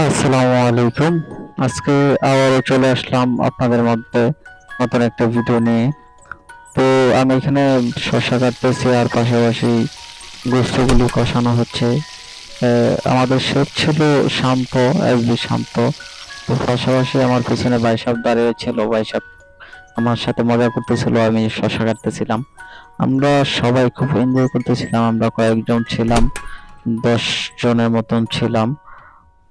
আসসালামু আলাইকুম। আজকে আবারও চলে আসলাম আপনাদের মধ্যে নতুন একটা ভিডিও নিয়ে। তো আমি এখানে শসা কাটতেছি, আর পাশাপাশি গোস্তগুলি কষানো হচ্ছে। আমাদের শেফ ছিল শান্ত এসবি শান্ত। তো পাশাপাশি আমার পিছনে বাইসাব দাঁড়িয়ে ছিল বাইসাব আমার সাথে মজা করতেছিল, আমি শসা কাটতেছিলাম। আমরা সবাই খুব এনজয় করতেছিলাম, আমরা কয়েকজন ছিলাম, দশ জনের মতন ছিলাম।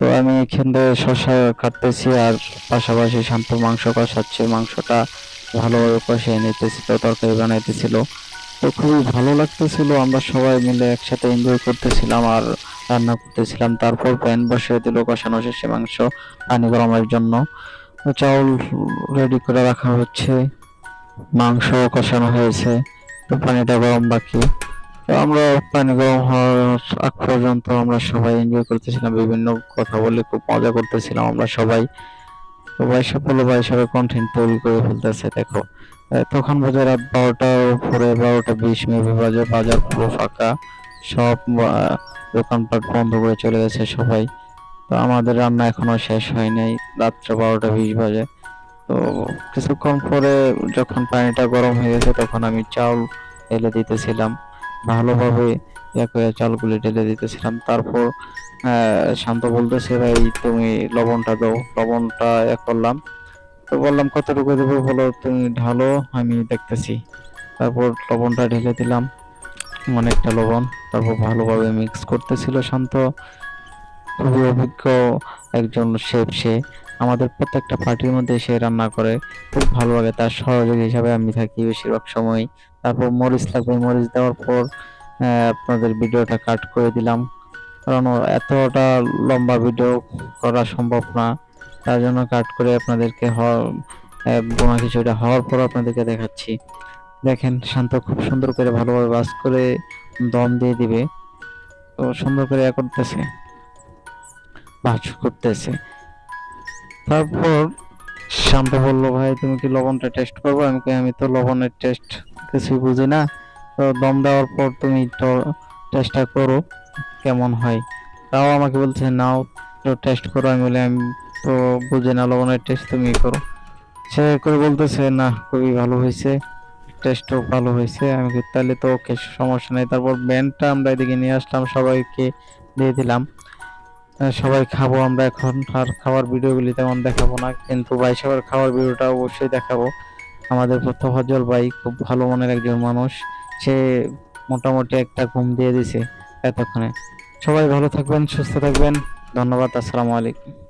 তো আমি এখানে শসা কাটতেছি আর পাশাপাশি শান্ত মাংস কষাচ্ছে মাংসটা ভালোভাবে কষিয়ে নিতেছি, তো তরকারি বানাইতেছিল। তো খুবই ভালো লাগতেছিল, আমরা সবাই মিলে একসাথে এনজয় করতেছিলাম আর রান্না করতেছিলাম। তারপর প্যান বসিয়ে দিল কষানো শেষে মাংস পানি গরমের জন্য। চাউল রেডি করে রাখা হচ্ছে, মাংস কষানো হয়েছে, তো পানিটা গরম বাকি। আমরা পানি গরম হওয়ার আগ পর্যন্ত আমরা সবাই এনজয় করতেছিলাম, বিভিন্ন কথা বলে খুব মজা করতেছিলাম আমরা সবাই। তো বাইশাপ হলো বাইশাপের কন্টেন্ট তৈরি করে ফেলতেছে, দেখো। তখন বাজে রাত বারোটার উপরে বারোটা বিশ মেবি বাজে বাজার পুরো ফাঁকা। সব দোকানপাট বন্ধ করে চলে গেছে সবাই। তো আমাদের রান্না এখনও শেষ হয় নাই, রাত্রে বারোটা বিশ বাজে। তো কিছুক্ষণ পরে যখন পানিটা গরম হয়ে গেছে তখন আমি চাউল এলে দিতেছিলাম। ভালোভাবে করে চালগুলি ঢেলে দিতেছিলাম। তারপর শান্ত বলতেছে, ভাই, তুমি লবণটা দাও। লবণটা ইয়া করলাম। তো বললাম, কতটুকু দেবো বলো? তুমি ঢালো, আমি দেখতেছি। তারপর লবণটা ঢেলে দিলাম, অনেকটা লবণ। তারপর ভালোভাবে মিক্স করতেছিল শান্ত। খুবই অভিজ্ঞ একজন শেফ সে। আমাদের প্রত্যেকটা পার্টির মধ্যে সে রান্না করে। খুব ভালো লাগে, তার সহযোগী হিসাবে আমি থাকি বেশিরভাগ সময় তারপর মরিচ লাগবে, মরিচ দেওয়ার পর আপনাদের ভিডিওটা কাট করে দিলাম। কারণ এতটা লম্বা ভিডিও করা সম্ভব না। তার জন্য কাট করে আপনাদেরকে বোনা কিছুটা হওয়ার পর আপনাদেরকে দেখাচ্ছি। দেখেন, শান্ত খুব সুন্দর করে ভালোভাবে বাস করে দম দিয়ে দিবে। তো সুন্দর করে ইয়া করতেছে। ভাজ করতেছে। তারপর শান্ত বলল, ভাই, তুমি কি লবণটা টেস্ট করব? আমি আমি তো লবণের টেস্ট কিছুই বুঝি না। তো দম দেওয়ার পর তুমি টেস্টটা করো, কেমন হয়। তাও আমাকে বলছে, নাও, তো টেস্ট করো। আমি বলি, আমি তো বুঝে না, লবণের টেস্ট তুমি করো। সে করে বলতেছে, না, খুবই ভালো হয়েছে টেস্টও ভালো হয়েছে। আমি তাহলে তো ওকে সমস্যা নেই। তারপর ব্যান্ডটা আমরা এদিকে নিয়ে আসলাম, সবাইকে দিয়ে দিলাম। সবাই খাব আমরা এখন, আর খাওয়ার ভিডিওগুলি তেমন দেখাবো না, কিন্তু সবার খাওয়ার ভিডিওটা অবশ্যই দেখাবো। আমাদের প্রত্যফজল ভাই খুব ভালো মনের একজন মানুষ। সে মোটামুটি একটা ঘুম দিয়ে দিছে এতক্ষণে। সবাই ভালো থাকবেন, সুস্থ থাকবেন। ধন্যবাদ, আসসালামু আলাইকুম।